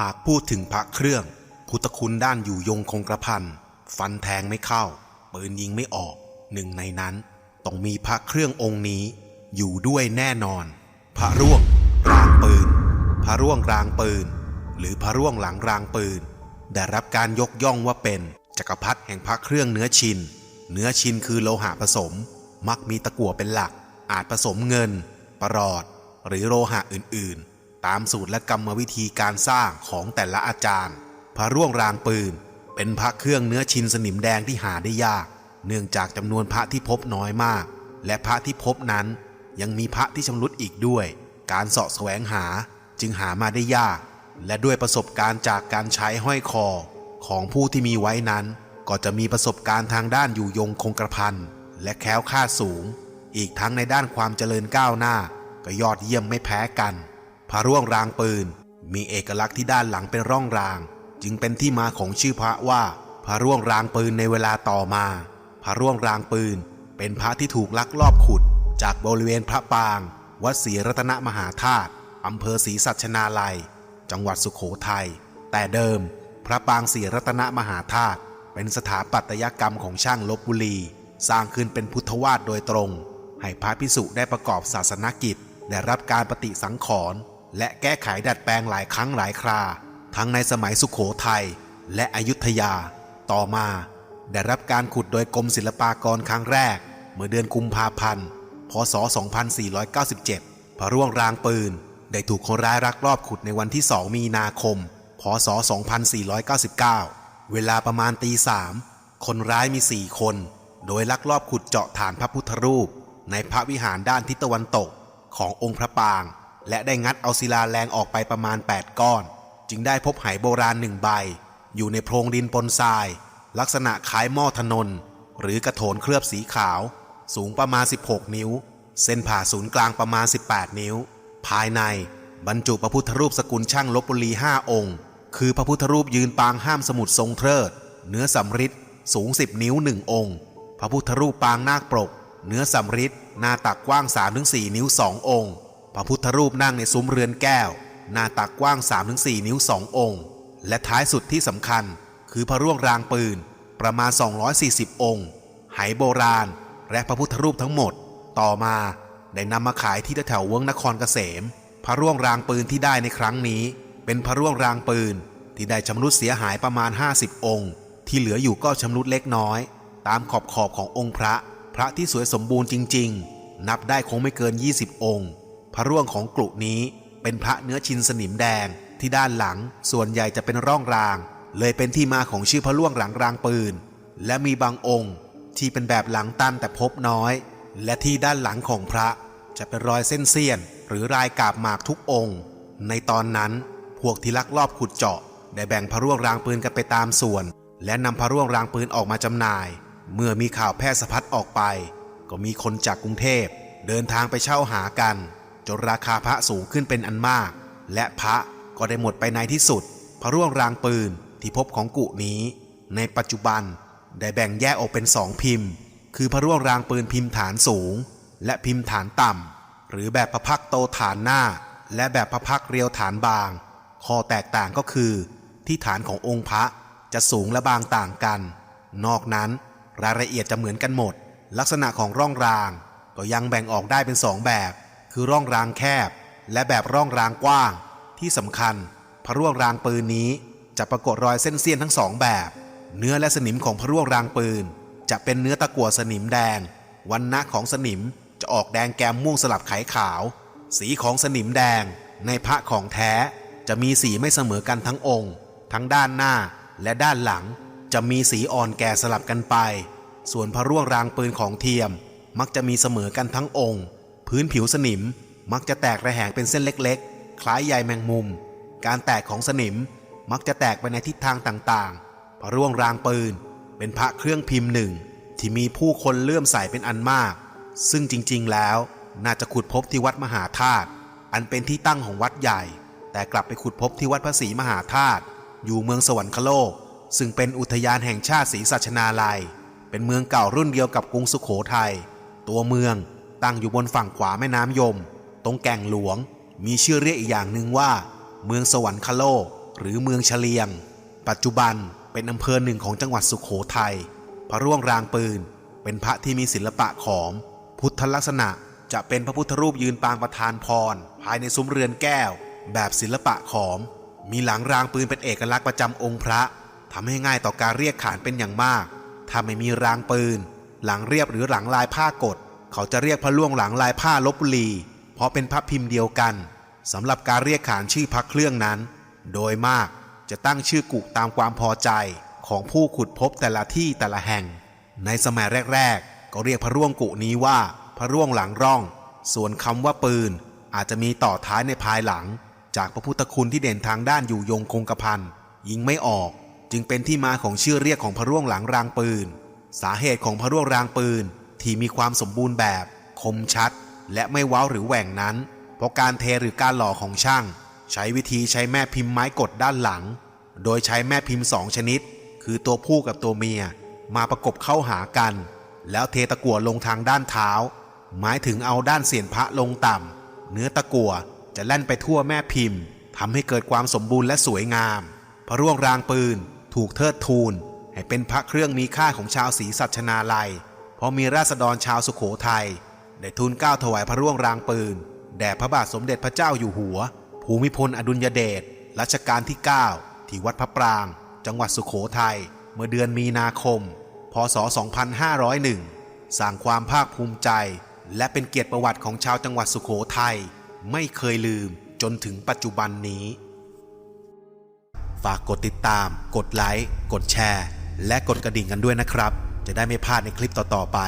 หากพูดถึงพระเครื่อง พุทธคุณด้านอยู่ยงคงกระพันฟันแทงไม่เข้า ปืนยิงไม่ออก หนึ่งในนั้นต้องมีพระเครื่ององค์นี้ อยู่ด้วยแน่นอน พระร่วงรางปืน พระร่วงรางปืน หรือพระร่วงหลังรางปืน ได้รับการยกย่องว่าเป็นจักรพรรดิแห่งพระเครื่องเนื้อชิน เนื้อชินคือโลหะผสม มักมีตะกั่วเป็นหลัก อาจผสมเงิน ประหลอด หรือโลหะอื่นๆ ตามสูตรและกรรมวิธีการสร้างของแต่ละอาจารย์ พระร่วงรางปืน เป็นพระเครื่องเนื้อชินสนิมแดงที่หาได้ยาก เนื่องจากจำนวนพระที่พบน้อยมาก และพระที่พบนั้น ยังมีพระที่ชำรุดอีกด้วย การเสาะแสวงหาจึงหามาได้ยาก และด้วยประสบการณ์จากการใช้ห้อยคอ ของผู้ที่มีไว้นั้น ก็จะมีประสบการณ์ทางด้านอยู่ยงคงกระพันและแค้วคลาสูง อีกทั้งในด้านความเจริญก้าวหน้า ก็ยอดเยี่ยมไม่แพ้กัน พระร่วงรางปืน มีเอกลักษณ์ที่ด้านหลังเป็นร่องราง จึงเป็นที่มาของชื่อพระว่า พระร่วงรางปืนในเวลาต่อมา พระร่วงรางปืน เป็นพระที่ถูกลักลอบขุด จากบริเวณพระปาง วัดศรีรัตนมหาธาตุอำเภอศรีสัชนาลัย จังหวัดสุขโขทัยแต่เดิม พระปางศรีรัตนมหาธาตุเป็นสถาปัตยกรรมของช่างลบบุรี สร้างขึ้นเป็นพุทธวาสโดยตรง ให้พระพิสุได้ประกอบศาสนกิจ ได้รับการปฏิสังขรณ์ และแก้ไขดัดแปลงหลายครั้งหลายครา ทั้งในสมัยสุขโขทัยและอยุธยา ต่อมา ได้รับการขุดโดยกรมศิลปากรครั้งแรก เมื่อเดือนกุมภาพันธ์ พศ 2497 พระร่วงรางปืน ได้ถูกคนร้ายรักรอบขุดในวันที่ 2 มีนาคม พศ 2499 เวลาประมาณตีสามคนร้ายมี 4 คน โดยลักลอบขุดเจาะฐานพระพุทธรูป ในพระวิหารด้านทิศตะวันตกขององค์พระปาง และได้งัดเอาศิลาแรงออกไปประมาณ 8 ก้อน จึงได้พบไหโบราณหนึ่งใบ อยู่ในโพรงดินปนทราย ลักษณะคล้ายหม้อถนน หรือกระโถนเคลือบสีขาว สูงประมาณ 16 นิ้ว เส้นผ่าศูนย์กลางประมาณ 18 นิ้ว ภายในบรรจุพระพุทธรูปสกุลช่างลบบุรี5องค์ คือพระพุทธรูปยืนปางห้ามสมุดทรงเทิด เนื้อสำริดสูง 10 นิ้ว1องค์ พระพุทธรูปปางนาคปรก เนื้อสำริดหน้าตักกว้าง 3-4 นิ้ว2องค์ พระพุทธรูปนั่งในซุ้มเรือนแก้ว หน้าตักกว้าง 3-4 นิ้ว2องค์ และท้ายสุดที่สำคัญ คือพระร่วงรางปืนประมาณ 240 องค์ไหโบราณ และพระพุทธรูปทั้งหมด ต่อมาได้นำมาขายที่แถวเวิ้งนครเกษม พระร่วงรางปืนที่ได้ในครั้งนี้ เป็นพระร่วงรางปืนที่ได้ชำรุดเสียหายประมาณ 50 องค์ ที่เหลืออยู่ก็ชำรุดเล็กน้อย ตามขอบขอบขององค์พระ พระที่สวยสมบูรณ์จริง ๆ นับได้คงไม่เกิน 20 องค์ พระร่วงของกลุ่นี้เป็นพระเนื้อชินสนิมแดงที่ด้านหลังส่วนใหญ่จะเป็นร่องราง เลยเป็นที่มาของชื่อพระร่วงหลังรางปืน และมีบางองค์ที่เป็นแบบหลังตันแต่พบน้อย และที่ด้านหลังของพระจะเป็นรอยเส้นเสี้ยน หรือรายกาบหมากทุกองค์ ในตอนนั้นพวกที่ลักลอบขุดเจาะ ได้แบ่งพระร่วงรางปืนกันไปตามส่วน และนำพระร่วงรางปืนออกมาจำหน่าย เมื่อมีข่าวแพร่สะพัดออกไป ก็มีคนจากกรุงเทพ เดินทางไปเช่าหากัน จนราคาพระสูงขึ้นเป็นอันมาก และพระก็ได้หมดไปในที่สุด พระร่วงรางปืนที่พบของกุนี้ ในปัจจุบันได้แบ่งแยกออกเป็นสองพิมพ์ คือพระร่วงรางปืนพิมพ์ฐานสูง และพิมพ์ฐานต่ำหรือแบบพระพักโตฐานหน้า และแบบพระพักเรียวฐานบาง ข้อแตกต่างก็คือ ที่ฐานขององค์พระจะสูงและบางต่างกัน นอกนั้นรายละเอียดจะเหมือนกันหมด ลักษณะของร่องรางก็ยังแบ่งออกได้เป็นสองแบบ คือร่องรางแคบ และแบบร่องรางกว้าง ที่สำคัญ พระร่วงรางปืนนี้ จะปรากฏรอยเส้นเสี้ยนทั้งสองแบบ เนื้อและสนิมของพระร่วงรางปืน จะเป็นเนื้อตะกั่วสนิมแดง วันณะของสนิมจะออกแดงแกมม่วงสลับไขขาว สีของสนิมแดง ในพระของแท้ จะมีสีไม่เสมอกันทั้งองค์ ทั้งด้านหน้าและด้านหลัง จะมีสีอ่อนแก่สลับกันไป ส่วนพระร่วงรางปืนของเทียมมักจะมีเสมอกันทั้งองค์ พื้นผิวสนิมมักจะแตกระแหงเป็นเส้นเล็กๆ คล้ายใยแมงมุม การแตกของสนิมมักจะแตกไปในทิศทางต่างๆ พระร่วงรางปืน เป็นพระเครื่องพิมพ์หนึ่ง ที่มีผู้คนเลื่อมใสเป็นอันมาก ซึ่งจริงๆแล้วน่าจะขุดพบที่วัดมหาธาตุอันเป็นที่ตั้งของวัดใหญ่ แต่กลับไปขุดพบที่วัดพระศรีมหาธาตุอยู่เมืองสวรรคโลก ซึ่งเป็นอุทยานแห่งชาติศรีสัชนาลัย เป็นเมืองเก่ารุ่นเดียวกับกรุงสุขโขทัยตัวเมือง ตั้งอยู่บนฝั่งขวาแม่น้ำยม ตรงแก่งหลวง มีชื่อเรียกอีกอย่างหนึ่งว่า เมืองสวรรคโลก หรือเมืองเฉลียง ปัจจุบันเป็นอำเภอหนึ่งของจังหวัดสุขโขทัยพระร่วงรางปืน เป็นพระที่มีศิลปะขอม พุทธลักษณะจะเป็นพระพุทธรูปยืนปางประธานพร ภายในซุ้มเรือนแก้ว แบบศิลปะขอม มีหลังรางปืนเป็นเอกลักษณ์ประจำองค์พระทำให้ง่ายต่อการเรียกขานเป็นอย่างมาก ถ้าไม่มีรางปืน หลังเรียบหรือหลังลายผ้ากด เขาจะเรียกพระล่วงหลังลายผ้าลบบุรีเพราะเป็นพระพิมพ์เดียวกันสำหรับการเรียกขานชื่อพระเครื่องนั้น โดยมากจะตั้งชื่อกุตามความพอใจของผู้ขุดพบแต่ละที่แต่ละแห่ง ในสมัยแรก ๆ ก็เรียกพระร่วงกุนี้ว่าพระร่วงหลังร่อง ส่วนคำว่าปืน อาจจะมีต่อท้ายในภายหลัง จากพระพุทธคุณที่เด่นทางด้านอยู่ยงคงกระพันยิงไม่ออก จึงเป็นที่มาของชื่อเรียกของพระร่วงหลังรางปืน สาเหตุของพระร่วงรางปืน ที่มีความสมบูรณ์แบบ คมชัด และไม่ว้าวหรือแหว่งนั้น เพราะการเทหรือการหล่อของช่าง ใช้วิธีใช้แม่พิมพ์ไม้กดด้านหลัง โดยใช้แม่พิมพ์สองชนิด คือตัวผู้กับตัวเมีย มาประกบเข้าหากัน แล้วเทตะกั่วลงทางด้านเท้า หมายถึงเอาด้านเสียนพระลงต่ำเนื้อตะกั่วจะแล่นไปทั่วแม่พิมพ์ทำให้เกิดความสมบูรณ์และสวยงาม พระร่วงรางปืน ถูกเทิดทูนให้เป็นพระเครื่องมีค่าของชาวศรีสัชนาลัย เพราะมีราษฎรชาวสุขโขทัยได้ทูลก้าวถวายพระร่วงรางปืน แด่พระบาทสมเด็จพระเจ้าอยู่หัว ภูมิพลอดุลยเดชรัชกาลที่ 9 ที่วัดพระปราง จังหวัดสุขโขทัยเมื่อเดือนมีนาคม พศ 2501 สร้างความภาคภูมิใจ และเป็นเกียรติประวัติของชาวจังหวัดสุขโขทัยไม่เคยลืมจนถึงปัจจุบันนี้ ฝากกดติดตาม กดไลค์ กดแชร์ และกดกระดิ่งกันด้วยนะครับ จะได้ไม่พลาดในคลิปต่อๆไป